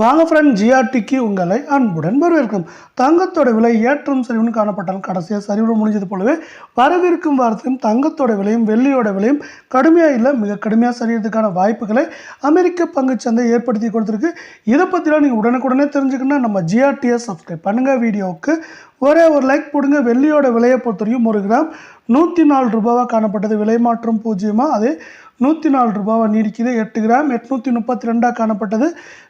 வாங்க ஃப்ரெண்ட் ஜிஆர்டிக்கு உங்களை அன்புடன் வரவேற்கும். தங்கத்தோட விலை ஏற்றம் சரிவுன்னு காணப்பட்டாலும் கடைசியாக சரிவு முடிஞ்சது போலவே வரவிருக்கும் வாரத்திலும் தங்கத்தோட விலையும் வெள்ளியோட விலையும் கடுமையாக இல்லை மிக கடுமையாக சரியறதுக்கான வாய்ப்புகளை அமெரிக்க பங்குச்சந்தை ஏற்படுத்தி கொடுத்துருக்கு. இதை பற்றிலாம் நீங்கள் உடனுக்குடனே தெரிஞ்சுக்கணும்னா நம்ம ஜிஆர்டியை சப்ஸ்கிரைப் பண்ணுங்கள் வீடியோவுக்கு ஒரே ஒரு லைக் போடுங்க. வெள்ளியோட விலையை பொறுத்தவரைக்கும் ஒரு கிராம் நூற்றி நாலு ரூபாவாக காணப்பட்டது. விலை மாற்றம் பூஜ்ஜியமாக அதே நூற்றி நாலு ரூபாவாக நீடிக்குது. எட்டு கிராம் எட்நூற்றி முப்பத்தி ரெண்டாக காணப்பட்டது.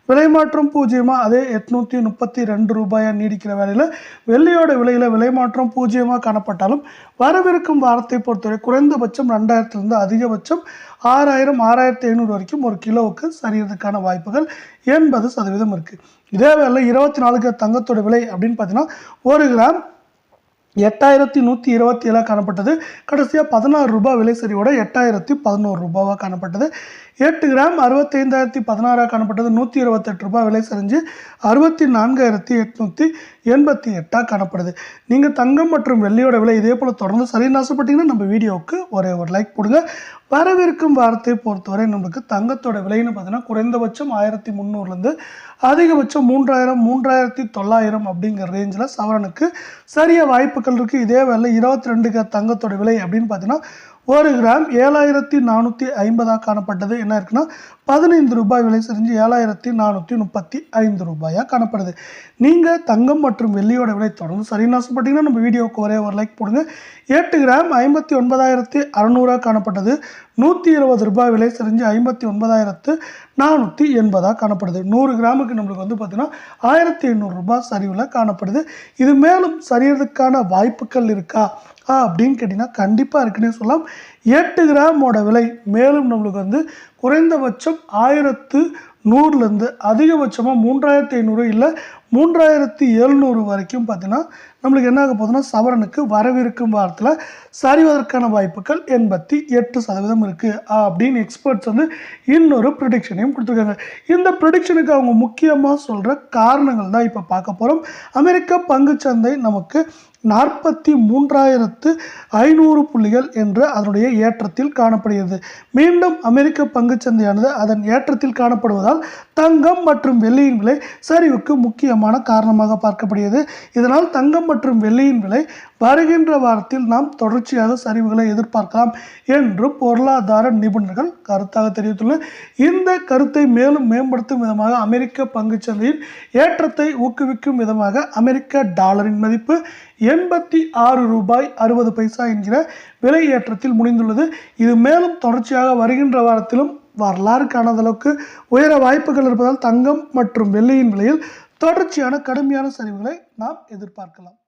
விலை மாற்றம் பூஜ்ஜியமாக அதே எட்நூற்றி முப்பத்தி ரெண்டு ரூபாயாக நீடிக்கிற வேலையில் வெள்ளியோட விலையில் விலை மாற்றம் பூஜ்ஜியமாக காணப்பட்டாலும் வரவிருக்கும் வாரத்தை பொறுத்தவரை குறைந்தபட்சம் ரெண்டாயிரத்துலேருந்து அதிகபட்சம் ஆறாயிரம் ஆறாயிரத்தி ஐநூறு வரைக்கும் ஒரு கிலோவுக்கு சரியறதுக்கான வாய்ப்புகள் எண்பது சதவீதம் இருக்குது இதே வேலை இருபத்தி நாலுக்கு தங்கத்தோட விலை அப்படின்னு பார்த்தீங்கன்னா ஒரு கிராம் எட்டாயிரத்தி நூற்றி இருபத்தி ஏழாக காணப்பட்டது. கடைசியாக பதினாறு ரூபாய் விலை சரிவோட எட்டாயிரத்தி பதினோரு ரூபாவாக காணப்பட்டது. எட்டு கிராம் அறுபத்தைந்தாயிரத்தி பதினாறாக காணப்பட்டது. நூற்றி இருபத்தெட்டு ரூபாய் விலை சரிஞ்சு அறுபத்தி நான்காயிரத்தி எட்நூற்றி எண்பத்தி எட்டாக காணப்படுது. நீங்கள் தங்கம் மற்றும் வெள்ளியோட விலை இதே போல் தொடர்ந்து சரின்னு ஆசைப்பட்டீங்கன்னா நம்ம வீடியோவுக்கு ஒரே ஒரு லைக் போடுங்க. வரவிருக்கும் வாரத்தை பொறுத்தவரை நம்மளுக்கு தங்கத்தோட விலைன்னு பார்த்தீங்கன்னா குறைந்தபட்சம் ஆயிரத்தி முந்நூறுலேருந்து அதிகபட்சம் மூன்றாயிரம் மூன்றாயிரத்தி தொள்ளாயிரம் அப்படிங்கிற ரேஞ்சில் சவரனுக்கு சரிய வாய்ப்புகள் இருக்குது இதே வேலை இருபத்தி ரெண்டுக்கு தங்கத்தோட விலை அப்படின்னு பார்த்தீங்கன்னா ஒரு கிராம் ஏழாயிரத்தி நானூற்றி ஐம்பதாக காணப்பட்டது. என்ன இருக்குன்னா பதினைந்து ரூபாய் விலை செஞ்சு ஏழாயிரத்தி நானூற்றி முப்பத்தி ஐந்து ரூபாயாக காணப்படுது. நீங்கள் தங்கம் மற்றும் வெள்ளியோட விலை தொடர்ந்து சரின்னு ஆசைப்பட்டீங்கன்னா நம்ம வீடியோவுக்கு ஒரே ஒரு லைக் போடுங்க. எட்டு கிராம் ஐம்பத்தி ஒன்பதாயிரத்தி அறநூறாக காணப்பட்டது. நூற்றி இருபது ரூபாய் விலை செஞ்சு ஐம்பத்தி ஒன்பதாயிரத்து நானூற்றி எண்பதாக காணப்படுது. நூறு கிராமுக்கு நம்மளுக்கு வந்து பார்த்திங்கன்னா ஆயிரத்தி எண்ணூறுரூபா சரிவில் காணப்படுது. இது மேலும் சரியறதுக்கான வாய்ப்புகள் இருக்கா? இருக்கா அப்படின்னு கேட்டிங்கன்னா கண்டிப்பாக இருக்குன்னே சொல்லலாம். எட்டு கிராமோட விலை மேலும் நம்மளுக்கு வந்து குறைந்தபட்சம் ஆயிரத்து நூறுலேருந்து அதிகபட்சமாக மூன்றாயிரத்தி ஐநூறு இல்லை மூன்றாயிரத்தி எழுநூறு வரைக்கும் பார்த்தீங்கன்னா நம்மளுக்கு என்ன ஆக போகுதுன்னா சவரனுக்கு வரவிருக்கும் வாரத்தில் சரிவதற்கான வாய்ப்புகள் எண்பத்தி எட்டு சதவீதம் இருக்குது அப்படின்னு எக்ஸ்பர்ட்ஸ் வந்து இன்னொரு ப்ரிடிக்ஷனையும் கொடுத்துருக்காங்க. இந்த ப்ரிடிக்ஷனுக்கு அவங்க முக்கியமாக சொல்கிற காரணங்கள் தான் இப்போ பார்க்க போகிறோம் அமெரிக்க பங்குச்சந்தை நமக்கு நாற்பத்தி மூன்றாயிரத்து ஐநூறு புள்ளிகள் என்ற அதனுடைய ஏற்றத்தில் காணப்படுகிறது. மீண்டும் அமெரிக்க பங்குச்சந்தையானது அதன் ஏற்றத்தில் காணப்படுவதால் இருப்பதால் தங்கம் மற்றும் வெள்ளியின் விலை சரிவுக்கு முக்கியமான காரணமாக பார்க்கப்படுகிறது. இதனால் தங்கம் மற்றும் வெள்ளியின் விலை வருகின்ற வாரத்தில் நாம் தொடர்ச்சியாக சரிவுகளை எதிர்பார்க்கலாம் என்று பொருளாதார நிபுணர்கள் கருத்தாக தெரிவித்துள்ளனர். இந்த கருத்தை மேலும் மேம்படுத்தும் விதமாக அமெரிக்க பங்குச்சந்தையின் ஏற்றத்தை ஊக்குவிக்கும் விதமாக அமெரிக்க டாலரின் மதிப்பு எண்பத்தி ஆறு ரூபாய் அறுபது பைசா என்கிற விலை ஏற்றத்தில் முடிந்துள்ளது. இது மேலும் தொடர்ச்சியாக வருகின்ற வாரத்திலும் வரலாறு காணாத அளவுக்கு உயர வாய்ப்புகள் இருப்பதால் தங்கம் மற்றும் வெள்ளியின் விலையில் தொடர்ச்சியான கடுமையான சரிவுகளை நாம் எதிர்பார்க்கலாம்.